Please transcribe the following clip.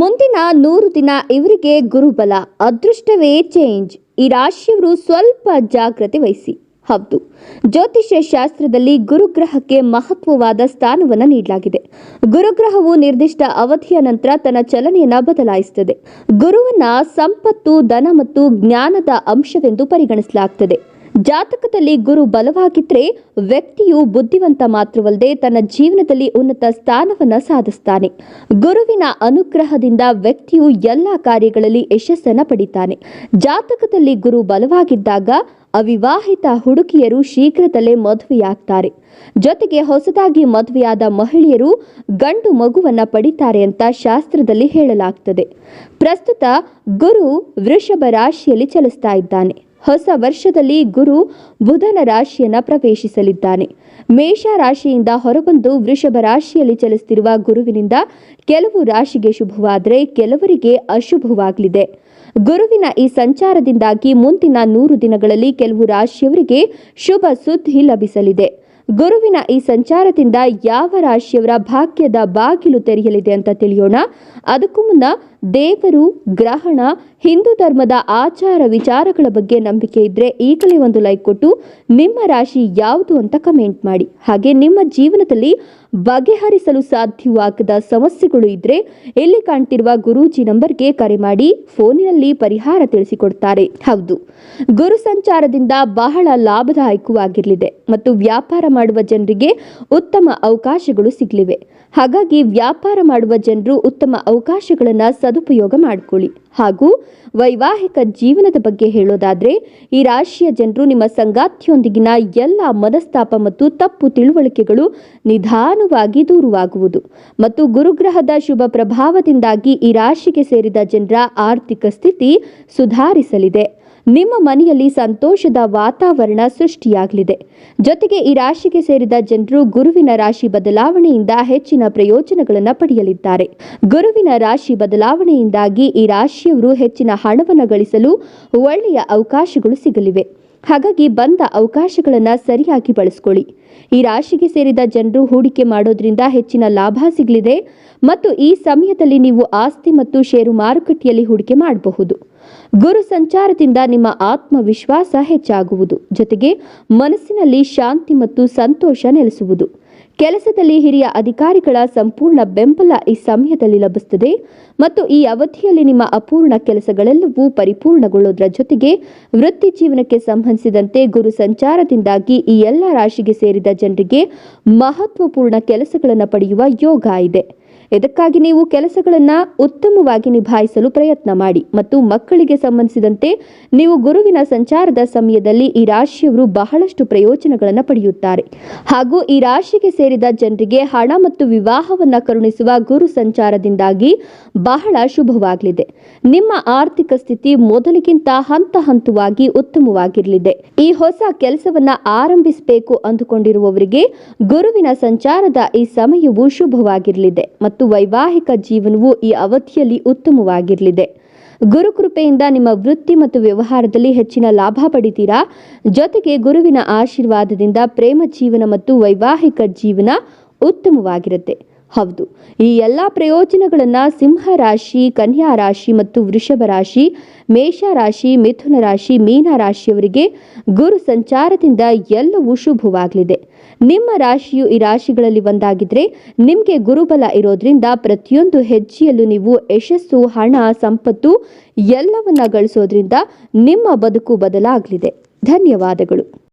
ಮುಂದಿನ ನೂರು ದಿನ ಇವರಿಗೆ ಗುರುಬಲ, ಅದೃಷ್ಟವೇ ಚೇಂಜ್ ಈ ರಾಶಿಯವರು ಸ್ವಲ್ಪ ಜಾಗ್ರತೆ ವಹಿಸಿ. ಹೌದು, ಜ್ಯೋತಿಷ್ಯ ಶಾಸ್ತ್ರದಲ್ಲಿ ಗುರುಗ್ರಹಕ್ಕೆ ಮಹತ್ವವಾದ ಸ್ಥಾನವನ್ನು ನೀಡಲಾಗಿದೆ. ಗುರುಗ್ರಹವು ನಿರ್ದಿಷ್ಟ ಅವಧಿಯ ನಂತರ ತನ್ನ ಚಲನೆಯನ್ನು ಬದಲಾಯಿಸುತ್ತದೆ. ಗುರುವನ್ನ ಸಂಪತ್ತು ದನ ಮತ್ತು ಜ್ಞಾನದ ಅಂಶವೆಂದು ಪರಿಗಣಿಸಲಾಗುತ್ತದೆ ಜಾತಕದಲ್ಲಿ ಗುರು ಬಲವಾಗಿದ್ರೆ ವ್ಯಕ್ತಿಯು ಬುದ್ಧಿವಂತ ಮಾತ್ರವಲ್ಲದೆ ತನ್ನ ಜೀವನದಲ್ಲಿ ಉನ್ನತ ಸ್ಥಾನವನ್ನು ಸಾಧಿಸ್ತಾನೆ. ಗುರುವಿನ ಅನುಗ್ರಹದಿಂದ ವ್ಯಕ್ತಿಯು ಎಲ್ಲ ಕಾರ್ಯಗಳಲ್ಲಿ ಯಶಸ್ಸನ್ನು ಪಡಿತಾನೆ. ಜಾತಕದಲ್ಲಿ ಗುರು ಬಲವಾಗಿದ್ದಾಗ ಅವಿವಾಹಿತ ಹುಡುಗಿಯರು ಶೀಘ್ರದಲ್ಲೇ ಮದುವೆಯಾಗ್ತಾರೆ. ಜೊತೆಗೆ ಹೊಸದಾಗಿ ಮದುವೆಯಾದ ಮಹಿಳೆಯರು ಗಂಡು ಮಗುವನ್ನ ಪಡಿತಾರೆ ಅಂತ ಶಾಸ್ತ್ರದಲ್ಲಿ ಹೇಳಲಾಗ್ತದೆ. ಪ್ರಸ್ತುತ ಗುರು ವೃಷಭ ರಾಶಿಯಲ್ಲಿ ಚಲಿಸ್ತಾ ಇದ್ದಾನೆ. ಹೊಸ ವರ್ಷದಲ್ಲಿ ಗುರು ಬುಧನ ರಾಶಿಯನ್ನು ಪ್ರವೇಶಿಸಲಿದ್ದಾನೆ. ಮೇಷ ರಾಶಿಯಿಂದ ಹೊರಬಂದು ವೃಷಭ ರಾಶಿಯಲ್ಲಿ ಚಲಿಸುತ್ತಿರುವ ಗುರುವಿನಿಂದ ಕೆಲವು ರಾಶಿಗೆ ಶುಭವಾದರೆ ಕೆಲವರಿಗೆ ಅಶುಭವಾಗಲಿದೆ. ಗುರುವಿನ ಈ ಸಂಚಾರದಿಂದಾಗಿ ಮುಂದಿನ ನೂರು ದಿನಗಳಲ್ಲಿ ಕೆಲವು ರಾಶಿಯವರಿಗೆ ಶುಭ ಸುದ್ದಿ ಲಭಿಸಲಿದೆ. ಗುರುವಿನ ಈ ಸಂಚಾರದಿಂದ ಯಾವ ರಾಶಿಯವರ ಭಾಗ್ಯದ ಬಾಗಿಲು ತೆರೆಯಲಿದೆ ಅಂತ ತಿಳಿಯೋಣ. ಅದಕ್ಕೂ ಮುನ್ನ ದೇವರು, ಗ್ರಹಣ, ಹಿಂದೂ ಧರ್ಮದ ಆಚಾರ ವಿಚಾರಗಳ ಬಗ್ಗೆ ನಂಬಿಕೆ ಇದ್ರೆ ಈಗಲೇ ಒಂದು ಲೈಕ್ ಕೊಟ್ಟು ನಿಮ್ಮ ರಾಶಿ ಯಾವುದು ಅಂತ ಕಮೆಂಟ್ ಮಾಡಿ. ಹಾಗೆ ನಿಮ್ಮ ಜೀವನದಲ್ಲಿ ಬಗೆಹರಿಸಲು ಸಾಧ್ಯವಾಗದ ಸಮಸ್ಯೆಗಳು ಇದ್ರೆ ಇಲ್ಲಿ ಕಾಣ್ತಿರುವ ಗುರೂಜಿ ನಂಬರ್ಗೆ ಕರೆ ಮಾಡಿ ಫೋನಿನಲ್ಲಿ ಪರಿಹಾರ ತಿಳಿಸಿಕೊಡ್ತಾರೆ. ಹೌದು, ಗುರು ಸಂಚಾರದಿಂದ ಬಹಳ ಲಾಭದಾಯಕವಾಗಿರಲಿದೆ ಮತ್ತು ವ್ಯಾಪಾರ ಮಾಡುವ ಜನರಿಗೆ ಉತ್ತಮ ಅವಕಾಶಗಳು ಸಿಗಲಿವೆ. ಹಾಗಾಗಿ ವ್ಯಾಪಾರ ಮಾಡುವ ಜನರು ಉತ್ತಮ ಅವಕಾಶಗಳನ್ನು ಸದುಪಯೋಗ ಮಾಡಿಕೊಳ್ಳಿ. ಹಾಗೂ ವೈವಾಹಿಕ ಜೀವನದ ಬಗ್ಗೆ ಹೇಳೋದಾದರೆ, ಈ ರಾಶಿಯ ಜನರು ನಿಮ್ಮ ಸಂಗಾತಿಯೊಂದಿಗಿನ ಎಲ್ಲ ಮನಸ್ತಾಪ ಮತ್ತು ತಪ್ಪು ತಿಳುವಳಿಕೆಗಳು ನಿಧಾನವಾಗಿ ದೂರವಾಗುವುದು. ಮತ್ತು ಗುರುಗ್ರಹದ ಶುಭ ಪ್ರಭಾವದಿಂದಾಗಿ ಈ ರಾಶಿಗೆ ಸೇರಿದ ಜನರ ಆರ್ಥಿಕ ಸ್ಥಿತಿ ಸುಧಾರಿಸಲಿದೆ. ನಿಮ್ಮ ಮನೆಯಲ್ಲಿ ಸಂತೋಷದ ವಾತಾವರಣ ಸೃಷ್ಟಿಯಾಗಲಿದೆ. ಜೊತೆಗೆ ಈ ರಾಶಿಗೆ ಸೇರಿದ ಜನರು ಗುರುವಿನ ರಾಶಿ ಬದಲಾವಣೆಯಿಂದ ಹೆಚ್ಚಿನ ಪ್ರಯೋಜನಗಳನ್ನು ಪಡೆಯಲಿದ್ದಾರೆ. ಗುರುವಿನ ರಾಶಿ ಬದಲಾವಣೆಯಿಂದಾಗಿ ಈ ರಾಶಿಯವರು ಹೆಚ್ಚಿನ ಹಣವನ್ನು ಗಳಿಸಲು ಒಳ್ಳೆಯ ಅವಕಾಶಗಳು ಸಿಗಲಿವೆ. ಹಾಗಾಗಿ ಬಂದ ಅವಕಾಶಗಳನ್ನು ಸರಿಯಾಗಿ ಬಳಸ್ಕೊಳ್ಳಿ. ಈ ರಾಶಿಗೆ ಸೇರಿದ ಜನರು ಹೂಡಿಕೆ ಮಾಡೋದ್ರಿಂದ ಹೆಚ್ಚಿನ ಲಾಭ ಸಿಗಲಿದೆ ಮತ್ತು ಈ ಸಮಯದಲ್ಲಿ ನೀವು ಆಸ್ತಿ ಮತ್ತು ಷೇರು ಮಾರುಕಟ್ಟೆಯಲ್ಲಿ ಹೂಡಿಕೆ ಮಾಡಬಹುದು. ಗುರು ಸಂಚಾರದಿಂದ ನಿಮ್ಮ ಆತ್ಮವಿಶ್ವಾಸ ಹೆಚ್ಚಾಗುವುದು. ಜೊತೆಗೆ ಮನಸ್ಸಿನಲ್ಲಿ ಶಾಂತಿ ಮತ್ತು ಸಂತೋಷ ನೆಲೆಸುವುದು. ಕೆಲಸದಲ್ಲಿ ಹಿರಿಯ ಅಧಿಕಾರಿಗಳ ಸಂಪೂರ್ಣ ಬೆಂಬಲ ಈ ಸಮಯದಲ್ಲಿ ಲಭಿಸುತ್ತದೆ ಮತ್ತು ಈ ಅವಧಿಯಲ್ಲಿ ನಿಮ್ಮ ಅಪೂರ್ಣ ಕೆಲಸಗಳೆಲ್ಲವೂ ಪರಿಪೂರ್ಣಗೊಳ್ಳುವುದರ ಜೊತೆಗೆ ವೃತ್ತಿ ಜೀವನಕ್ಕೆ ಸಂಬಂಧಿಸಿದಂತೆ ಗುರು ಸಂಚಾರದಿಂದಾಗಿ ಈ ಎಲ್ಲ ರಾಶಿಗೆ ಸೇರಿದ ಜನರಿಗೆ ಮಹತ್ವಪೂರ್ಣ ಕೆಲಸಗಳನ್ನು ಪಡೆಯುವ ಯೋಗ ಇದೆ. ಇದಕ್ಕಾಗಿ ನೀವು ಕೆಲಸಗಳನ್ನು ಉತ್ತಮವಾಗಿ ನಿಭಾಯಿಸಲು ಪ್ರಯತ್ನ ಮಾಡಿ ಮತ್ತು ಮಕ್ಕಳಿಗೆ ಸಂಬಂಧಿಸಿದಂತೆ ನೀವು ಗುರುವಿನ ಸಂಚಾರದ ಸಮಯದಲ್ಲಿ ಈ ರಾಶಿಯವರು ಬಹಳಷ್ಟು ಪ್ರಯೋಜನಗಳನ್ನು ಪಡೆಯುತ್ತಾರೆ. ಹಾಗೂ ಈ ರಾಶಿಗೆ ಸೇರಿದ ಜನರಿಗೆ ಹಣ ಮತ್ತು ವಿವಾಹವನ್ನ ಕರುಣಿಸುವ ಗುರು ಸಂಚಾರದಿಂದಾಗಿ ಬಹಳ ಶುಭವಾಗಲಿದೆ. ನಿಮ್ಮ ಆರ್ಥಿಕ ಸ್ಥಿತಿ ಮೊದಲಿಗಿಂತ ಹಂತ ಹಂತವಾಗಿ ಉತ್ತಮವಾಗಿರಲಿದೆ. ಈ ಹೊಸ ಕೆಲಸವನ್ನ ಆರಂಭಿಸಬೇಕು ಅಂದುಕೊಂಡಿರುವವರಿಗೆ ಗುರುವಿನ ಸಂಚಾರದ ಈ ಸಮಯವು ಶುಭವಾಗಿರಲಿದೆ ಮತ್ತು ವೈವಾಹಿಕ ಜೀವನವು ಈ ಅವಧಿಯಲ್ಲಿ ಉತ್ತಮವಾಗಿರಲಿದೆ. ಗುರುಕೃಪೆಯಿಂದ ನಿಮ್ಮ ವೃತ್ತಿ ಮತ್ತು ವ್ಯವಹಾರದಲ್ಲಿ ಹೆಚ್ಚಿನ ಲಾಭ ಪಡಿತೀರಾ? ಜೊತೆಗೆ ಗುರುವಿನ ಆಶೀರ್ವಾದದಿಂದ ಪ್ರೇಮ ಜೀವನ ಮತ್ತು ವೈವಾಹಿಕ ಜೀವನ ಉತ್ತಮವಾಗಿರುತ್ತೆ. ಹೌದು. ಈ ಎಲ್ಲ ಪ್ರಯೋಜನಗಳನ್ನು ಸಿಂಹ ರಾಶಿ, ಕನ್ಯಾ ರಾಶಿ ಮತ್ತು ವೃಷಭ ರಾಶಿ, ಮೇಷ ರಾಶಿ, ಮಿಥುನ ರಾಶಿ, ಮೀನ ರಾಶಿಯವರಿಗೆ ಗುರು ಸಂಚಾರದಿಂದ ಎಲ್ಲವೂ ಶುಭವಾಗಲಿದೆ. ನಿಮ್ಮ ರಾಶಿಯು ಈ ರಾಶಿಗಳಲ್ಲಿ ಒಂದಾಗಿದ್ರೆ ನಿಮಗೆ ಗುರುಬಲ ಇರೋದ್ರಿಂದ ಪ್ರತಿಯೊಂದು ಹೆಜ್ಜೆಯಲ್ಲೂ ನೀವು ಯಶಸ್ಸು, ಹಣ, ಸಂಪತ್ತು ಎಲ್ಲವನ್ನ ಗಳಿಸೋದ್ರಿಂದ ನಿಮ್ಮ ಬದುಕು ಬದಲಾಗಲಿದೆ. ಧನ್ಯವಾದಗಳು.